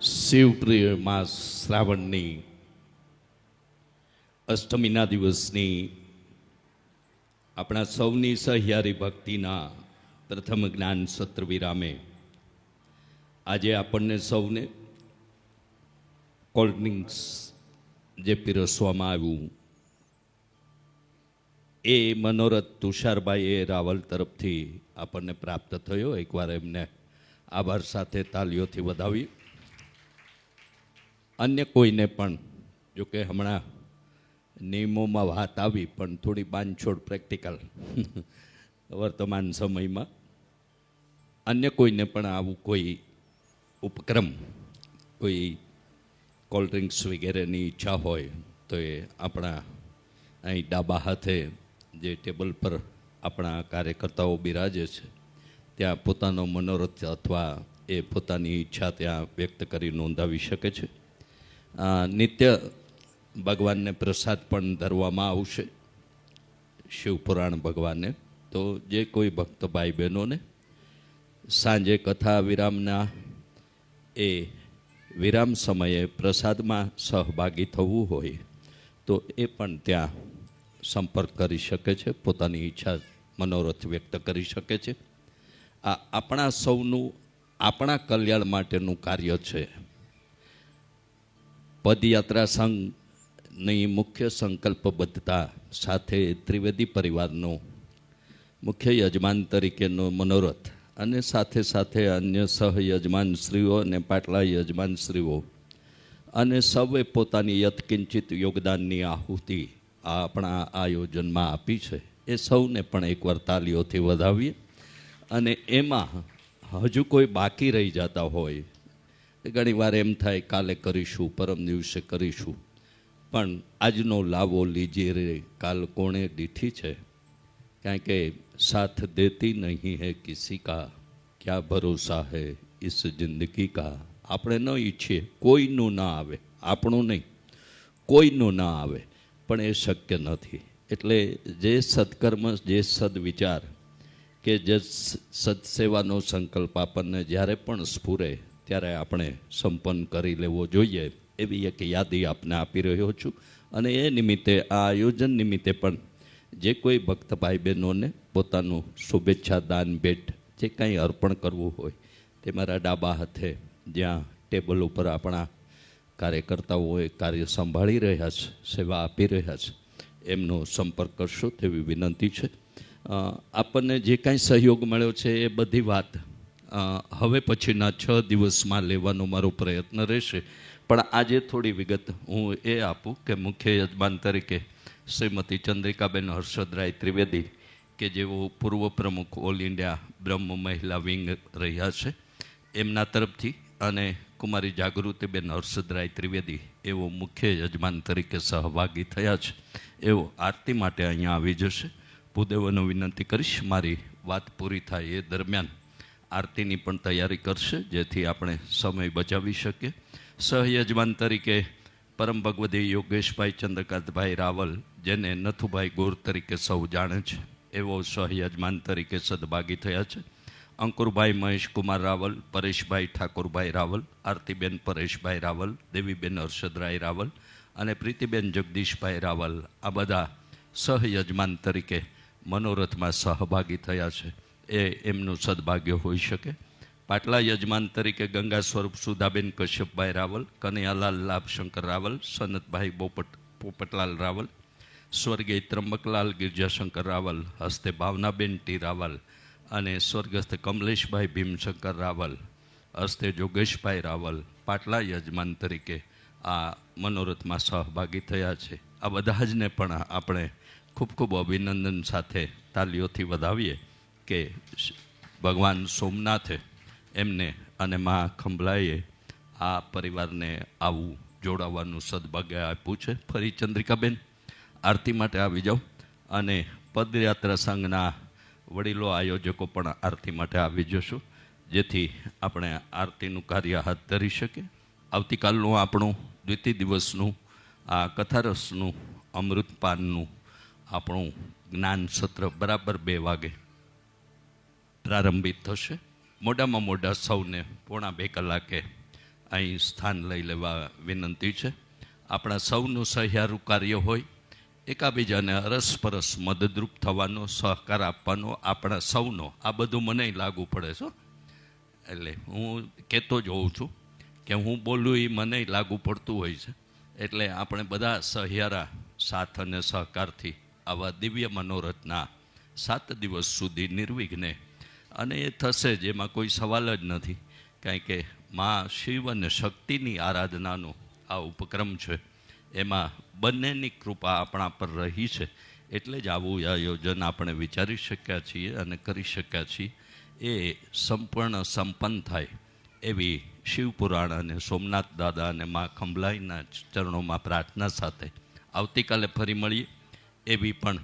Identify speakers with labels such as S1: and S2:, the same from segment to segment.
S1: શિવપ્રિય માસ શ્રાવણની અષ્ટમીના દિવસની આપણા સૌની સહિયારી ભક્તિના પ્રથમ જ્ઞાન સત્ર વિરામે આજે આપણને સૌને કોલ્ડ ડ્રિંક્સ જે પીરસવામાં આવ્યું. એ મનોરથ તુષારભાઈએ રાવલ તરફથી આપણને પ્રાપ્ત થયો. એકવાર એમને આભાર સાથે તાલીઓથી વધાવી અન્ય કોઈને પણ, જો કે હમણાં નિયમોમાં વાત આવી, પણ થોડી બાંધછોડ પ્રેક્ટિકલ, વર્તમાન સમયમાં. અન્ય કોઈને પણ આવું કોઈ ઉપક્રમ, કોઈ કોલ્ડ ડ્રિંક્સ વગેરેની ઈચ્છા હોય, તો એ આપણા અહીં ડાબા હાથે જે ટેબલ પર આપણા કાર્યકર્તાઓ બિરાજે છે, ત્યાં પોતાનો મનોરથ અથવા એ પોતાની ઈચ્છા ત્યાં વ્યક્ત કરી નોંધાવી શકે છે. નિત્ય ભગવાનને પ્રસાદ પણ ધરવામાં આવશે. શિવપુરાણ ભગવાનને. તો જે કોઈ ભક્ત ભાઈ બહેનોને સાંજે કથા વિરામના એ વિરામ સમયે પ્રસાદમાં સહભાગી થવું હોય, તો એ પણ ત્યાં સંપર્ક કરી શકે છે, પોતાની ઈચ્છા મનોરથ વ્યક્ત કરી શકે છે. આ આપણા સૌનું, આપણા કલ્યાણ માટેનું કાર્ય છે. પદયાત્રા સંઘની મુખ્ય સંકલ્પબદ્ધતા સાથે ત્રિવેદી પરિવારનો મુખ્ય યજમાન તરીકેનો મનોરથ અને સાથે સાથે અન્ય સહયજમાનશ્રીઓ અને પાટલા યજમાનશ્રીઓ અને સૌએ પોતાની યથકિંચિત યોગદાનની આહુતિ આ આપણા આયોજનમાં આપી છે. એ સૌને પણ એકવાર તાલીઓથી વધાવીએ અને એમાં હજુ કોઈ બાકી રહી જતા હોય ઘણી વાર એમ થાય, કાલે કરીશું, પરમ દિવસે કરીશું. પણ આજનો લાવો લીજે રે, કાલ કોણે દીઠી છે? કારણ કે સાથ દેતી નહીં હે કિસી કા, ક્યાં ભરોસા હે ઇસ જિંદગી કા? આપણે ન ઈચ્છીએ, કોઈનું ના આવે, આપણું નહીં, કોઈનું ના આવે, પણ એ શક્ય નથી. એટલે જે સત્કર્મ, જે સદવિચાર કે જે સત્સેવાનો સંકલ્પ આપણને જ્યારે પણ સ્ફુરે ત્યારે આપણે સંપન્ન કરી લેવો જોઈએ એવી એક યાદી આપને આપી રહ્યો છું. અને એ નિમિત્તે, આ આયોજન નિમિત્તે પણ જે કોઈ ભક્ત ભાઈ બહેનોને પોતાનું શુભેચ્છા દાન, ભેટ જે કંઈ અર્પણ કરવું હોય, તે મારા ડાબા હાથે જ્યાં ટેબલ ઉપર આપણા કાર્યકર્તાઓએ કાર્ય સંભાળી રહ્યા છે, સેવા આપી રહ્યા છે, એમનો સંપર્ક કરશો તેવી વિનંતી છે. આપણને જે કાંઈ સહયોગ મળ્યો છે એ બધી વાત હવે પછીના છ દિવસમાં લેવાનો મારો પ્રયત્ન રહેશે. પણ આજે થોડી વિગત હું એ આપું કે મુખ્ય યજમાન તરીકે શ્રીમતી ચંદ્રિકાબેન હર્ષદરાય ત્રિવેદી, કે જેઓ પૂર્વ પ્રમુખ ઓલ ઇન્ડિયા બ્રહ્મ મહિલા વિંગ રહ્યા છે, એમના તરફથી અને કુમારી જાગૃતિબેન હર્ષદરાય ત્રિવેદી એવો મુખ્ય યજમાન તરીકે સહભાગી થયા છે. એવો આરતી માટે અહીંયા આવી જશે. ભૂદેવોને વિનંતી કરીશ, મારી વાત પૂરી થાય એ દરમિયાન આરતીની પણ તૈયારી કરશે, જેથી આપણે સમય બચાવી શકીએ. સહયજમાન તરીકે પરમ ભગવદી યોગેશભાઈ ચંદ્રકાંતભાઈ રાવલ, જેને નથુભાઈ ગોર તરીકે સૌ જાણે છે, એવો સહયજમાન તરીકે સદભાગી થયા છે. અંકુરભાઈ મહેશકુમાર રાવલ, પરેશભાઈ ઠાકોરભાઈ રાવલ, આરતીબેન પરેશભાઈ રાવલ, દેવીબેન હર્ષદરાય રાવલ અને પ્રીતિબેન જગદીશભાઈ રાવલ આ બધા સહયજમાન તરીકે મનોરથમાં સહભાગી થયા છે. એ એમનું સદભાગ્ય હોઈ શકે? પાટલા યજમાન તરીકે ગંગા સ્વરૂપ સુધાબેન કશ્યપભાઈ રાવલ, કનૈયાલાલ લાભશંકર રાવલ, સનતભાઈ બોપટ, પોપટલાલ રાવલ, સ્વર્ગીય ત્રંબકલાલ ગિરજાશંકર રાવલ, હસ્તે ભાવનાબેન ટી રાવલ અને સ્વર્ગસ્થ કમલેશભાઈ ભીમશંકર રાવલ, હસ્તે જોગેશભાઈ રાવલ પાટલા યજમાન તરીકે આ મનોરથમાં સહભાગી થયા છે. આ બધા જને પણ આપણે ખૂબ ખૂબ અભિનંદન સાથે તાલીઓથી વધાવીએ. કે ભગવાન સોમનાથે એમને અને મા ખંભલાએ આ પરિવારને આવું જોડાવાનું સદભાગ્ય આપ્યું છે. ફરી ચંદ્રિકાબેન, આરતી માટે આવી જાઓ અને પદયાત્રા સંઘના વડીલો આયોજકો પણ આરતી માટે આવી જશું, જેથી આપણે આરતીનું કાર્ય હાથ ધરી શકીએ. આવતીકાલનું આપણું દ્વિતીય દિવસનું આ કથારસનું અમૃતપાનનું આપણું જ્ઞાન સત્ર બરાબર બે વાગે પ્રારંભિત થશે. મોડામાં મોડા સૌને પોણા બે કલાકે અહીં સ્થાન લઈ લેવા વિનંતી છે. આપણા સૌનું સહિયારું કાર્ય હોય, એકાબીજાને અરસપરસ મદદરૂપ થવાનો, સહકાર આપવાનો, આપણા સૌનો, આ બધું મને લાગુ પડે છે એટલે હું કહેતો જ હોઉં છું કે હું બોલું એ મને લાગુ પડતું હોય છે. એટલે આપણે બધા સહિયારા સાથ અને સહકારથી આવા દિવ્ય મનોરથના સાત દિવસ સુધી નિર્વિઘ્ને અને એ થશે જ, એમાં કોઈ સવાલ જ નથી. કારણ કે મા શિવ અને શક્તિની આરાધનાનો આ ઉપક્રમ છે. એમાં બંનેની કૃપા આપણા પર રહી છે. એટલે જ આવું આયોજન આપણે વિચારી શક્યા છીએ અને કરી શક્યા છીએ. એ સંપૂર્ણ સંપન્ન થાય એવી શિવપુરાણ અને સોમનાથ દાદા અને મા ખંભલાઈના ચરણોમાં પ્રાર્થના સાથે આવતીકાલે ફરી મળીએ. એવી પણ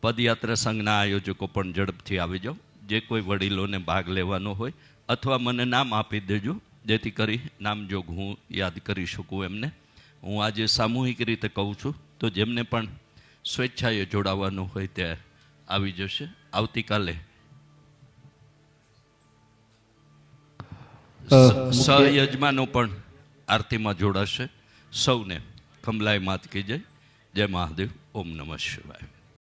S1: પદયાત્રા સંઘના આયોજકો પણ ઝડપથી આવી જાઓ. જે કોઈ વડીલોને ભાગ લેવાનો હોય અથવા મને નામ આપી દેજો જેથી કરી નામજોગ હું યાદ કરી શકું એમને. હું આજે સામૂહિક રીતે કહું છું તો જેમને પણ સ્વેચ્છાએ જોડાવાનું હોય તે આવી જશે. આવતીકાલે સ- સહયજમાનો પણ આરતીમાં જોડાશે. સૌને કમલાય માત કી જય જય મહાદેવ. ઓમ નમઃ શિવાય.